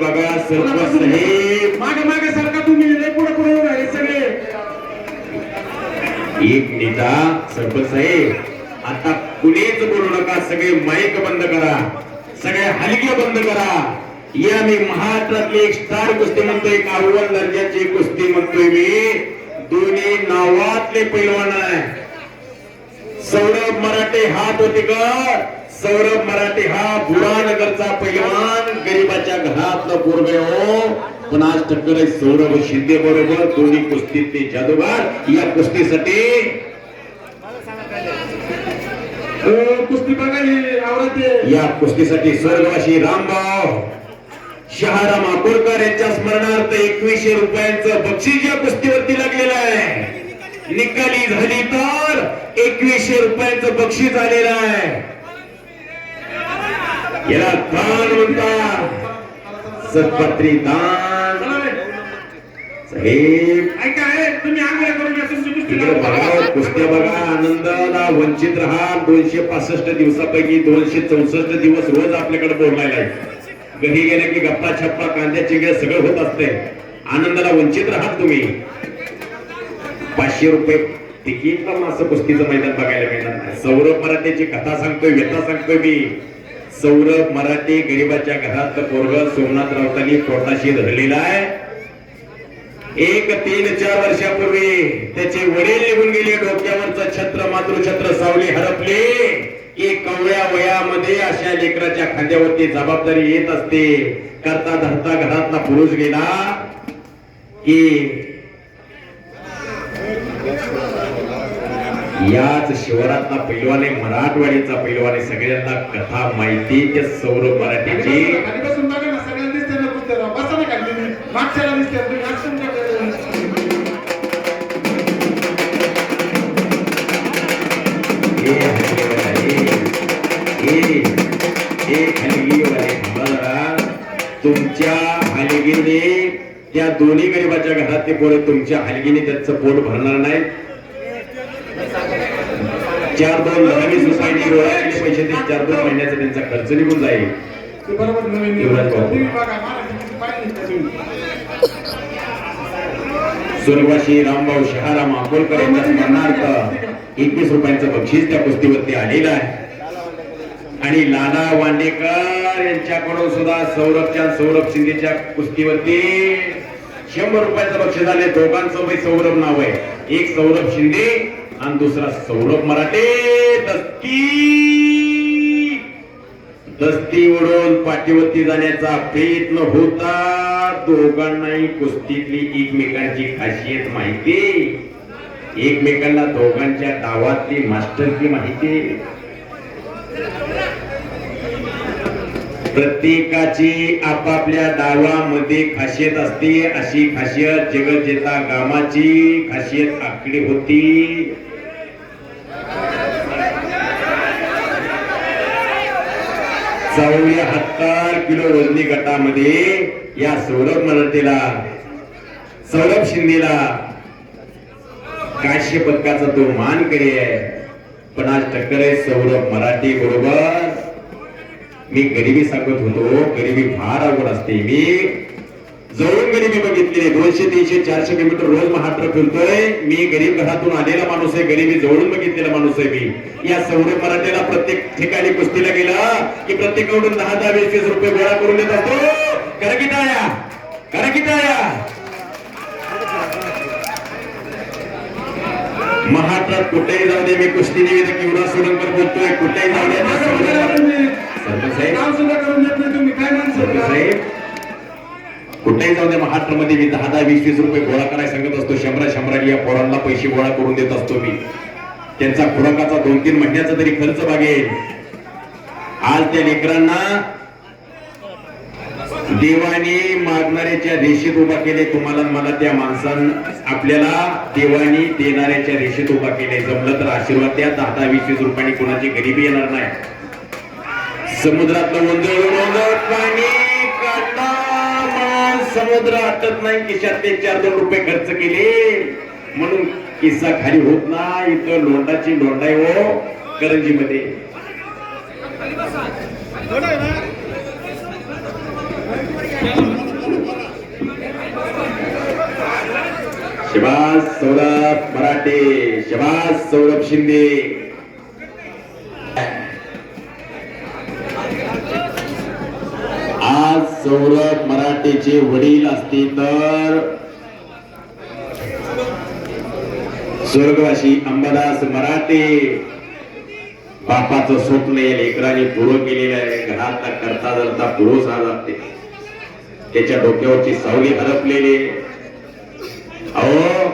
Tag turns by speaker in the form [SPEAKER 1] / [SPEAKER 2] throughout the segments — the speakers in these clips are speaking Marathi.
[SPEAKER 1] बघा सर्व साहेब
[SPEAKER 2] मागे मागे सारखा तुम्ही लय पुढे पुढे राहिले सगळे.
[SPEAKER 1] एक नेता सरपंच साहेब आता कुणीच बोलू नका सगळे माईक बंद करा सगळे हलगे बंद करा. या मी महाराष्ट्रातली एक स्टार कुस्ती म्हणतोय एक अव्वल दर्जाची कुस्ती म्हणतोय मी. दोन्ही नावातले पैलवान आहे. सौरभ मराठे हात होते का सौरभ मराठे हा बुरानगरचा पैलवान. गरीबाच्या घरातलं पोरग हो. पण आज टक्कर आहे सौरभ शिंदे बरोबर दोन्ही कुस्तीत ते जादूगार. या कुस्तीसाठी
[SPEAKER 2] कुस्ती ही आवडत आहे
[SPEAKER 1] या. कुस्तीसाठी स्वर्गवासी रामभाव शहाराम अकोलकर यांच्या स्मरणार्थ एकवीसशे रुपयांचं बक्षीस या कुस्तीवरती लागलेलं आहे. निकाली झाली तर एकवीसशे रुपयांचं बक्षीस आलेलं आहे. याला दान म्हणतात सत्पत्री दान. साहेब
[SPEAKER 2] तुम्ही करून
[SPEAKER 1] बघा कुस्त्या बघा आनंदाला वंचित राहा. दोनशे पासष्ट दिवसापैकी दोनशे चौसष्ट दिवस रोज आपल्याकडे बोलायला घरी गेले की गप्पा छप्पा कांद्या चिंग्या सगळं होत असते. आनंदाला वंचित राहा तुम्ही. पाचशे रुपये तिकीट पण असं कुस्तीचं मैदान बघायला मिळणार नाही. सौरभ मराठेची कथा सांगतोय व्यथा सांगतोय मी. सौरभ मराठे गरीबाच्या घरात पोरग सोमनाथ राऊतांनी पोटाशी धरलेला आहे. एक तीन चार वर्षापूर्वी त्याचे वडील निघून गेले डोक्यावरचं छत्र मातृछत्र सावली हरपले की कवळ्या वयामध्ये अशा लेकराच्या खांद्यावरती जबाबदारी येत असते. करता धरता घरातला पुरुष गेला की याच शिवरातला पैलवाने मराठवाडीचा पैलवाने सगळ्यांना कथा माहिती त्या सौरभ मराठीची. तुमच्या हलगीने त्या दोन्ही गरीबाच्या घरात ते पोरं तुमच्या हलगीने त्यांचं पोट भरणार नाही चार दोन रुपयांनी गोळा केले पैसे ते चार दोन महिन्याचा त्यांचा खर्च निघून जाईल.
[SPEAKER 2] बरोबर तुम्ही?
[SPEAKER 1] स्वर्गवासी रामभाऊ शहाराम अकोलकर यांच्या स्मरणार्थ एकवीस रुपयांचं बक्षीस त्या कुस्तीवरती आलेलं आहे. आणि लाला वांडेकर यांच्याकडून सुद्धा सौरभच्या सौरभ शिंदेच्या कुस्तीवरती शंभर रुपयाचं बक्षीस आले दोघांचं सौरभ नाव आहे. एक सौरभ शिंदे आणि दुसरा सौरभ मराठे दस्ती दस्ती उडून पाठीवरती जाण्याचा प्रयत्न होता. दोघांनाही कुस्तीतली एकमेकांची खासियत माहिती. एकमेकांना दोघांच्या डावातली मास्टरची माहिती. प्रत्येकाची आपापल्या डावामध्ये खासियत असते. अशी खासियत जगजेता गामाची खासियत आकडी होती. चौऱ्याहत्तर किलो वजनी गटामध्ये या सौरभ मराठेला सौरभ शिंदेला काश्य पदकाचा तो मान करे पण आज टक्कर आहे सौरभ मराठी बरोबर. मी गरिबी सांगत होतो गरिबी फार अवघड असते. मी जवळून गरिबी बघितलेली. दोनशे तीनशे चारशे किलोमीटर रोज महाराष्ट्र फिरतोय. मी गरीब घरातून आलेला माणूस आहे गरिबी जवळून बघितलेला माणूस आहे मी. या सौरभ मराठीला प्रत्येक ठिकाणी कुस्तीला गेला की प्रत्येकाकडून दहा दहा वीस वीस रुपये गोळा करून देत असतो. करा की टाळ्या करा की टाळ्या महाराष्ट्रात कुठेही जाऊ दे मी कुस्ती निवेदक युवराज सोलंकर बोलतोय. कुठेही जाऊ दे साहेब. कुठेही जाऊ दे महाराष्ट्रामध्ये मी दहा दहा वीस वीस रुपये गोळा करायला सांगत असतो शंभरा शंभराने या पोरांना पैसे गोळा करून देत असतो मी. त्यांचा खुराकाचा दोन तीन महिन्याचा तरी खर्च मागेल आज त्या लेकरांना देवाने मागणाऱ्याच्या रेषेत उभा केले तुम्हाला मला त्या माणसान आपल्याला देवाने देणाऱ्याच्या रेषेत उभा केले. जमलं तर आशीर्वाद द्या दहा दहा वीस वीस रुपयांनी कोणाची गरीबी येणार नाही. समुद्रातलं वंदळ वंदळ पाणी. समुद्र आटत नाही खिशात ते चार दोन रुपये खर्च केले. म्हणून किस्सा खाली होत नाही इथं लोंडाची लोंडाई हो करंजीमध्ये.
[SPEAKER 2] मध्ये आहे
[SPEAKER 1] सौरभ मराठे शिवास सौरभ शिंदे. आज सौरभ मराठेचे वडील असतील तर स्वर्गवासी अंबादास मराठे बापाचं स्वप्न या लेकराने पुरं केलेलं आहे. घरातला करता धरता पुरुष हा जाते. त्याच्या डोक्यावरची सावली हरपलेली अहो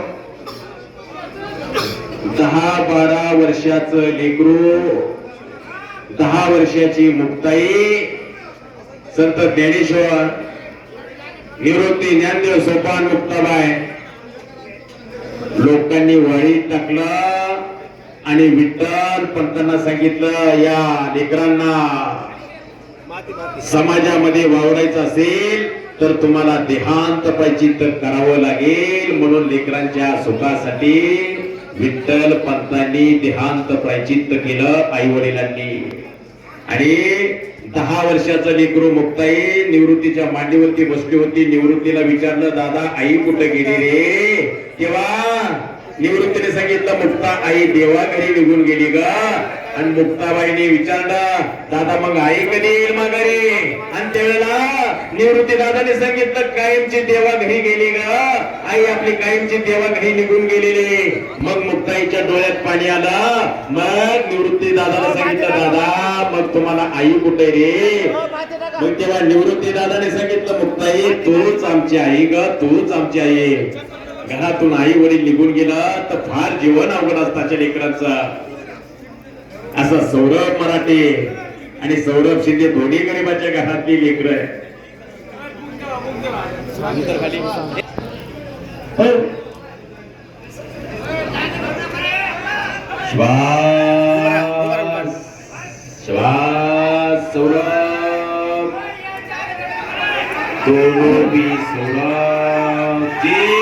[SPEAKER 1] दहा बारा वर्षाचं लेकरू दहा वर्षाची मुक्ताई संत ज्ञानेश्वर निवृत्ती ज्ञानदेव सोपान मुक्ताबाई लोकांनी वळी टाकलं आणि विठ्ठल पंतांना सांगितलं या लेकरांना समाजामध्ये वावरायचं असेल तर तुम्हाला देहांत प्रायचित्त करावं लागेल. म्हणून लेकरांच्या सुखासाठी विठ्ठल पंतांनी देहांत प्रायचित्त केलं आई वडिलांनी आणि दहा वर्षाचं लेकरू मुक्ताई निवृत्तीच्या मांडीवरती बसली होती. निवृत्तीला विचारलं दादा आई कुठे गेली रे? तेव्हा निवृत्तीने सांगितलं मुक्ता आई देवा घरी निघून गेली ग. आणि मुक्ताबाईने विचारलं दादा मग आई कधी येईल माघारी? निवृत्ती दादाने सांगितलं कायमची देवा घरी गेली ग. आई आपली कायमची देवा घरी निघून गेलेली. मग मुक्ताईच्या डोळ्यात पाणी आलं. मग निवृत्ती दादाला सांगितलं दादा. मग तुम्हाला आई कुठे रे? मग तेव्हा निवृत्ती दादाने सांगितलं मुक्ताई तूच आमची आई ग तूच आमची आई. घरातून आई वडील निघून गेला तर फार जीवन अवघड असताच्या लेकरांचं. असा सौरभ मराठे आणि सौरभ शिंदे दोन्ही गरीबाच्या घरातली लेकर आहे हो. श्वास श्वास सौरभ तो भी सौरभ जी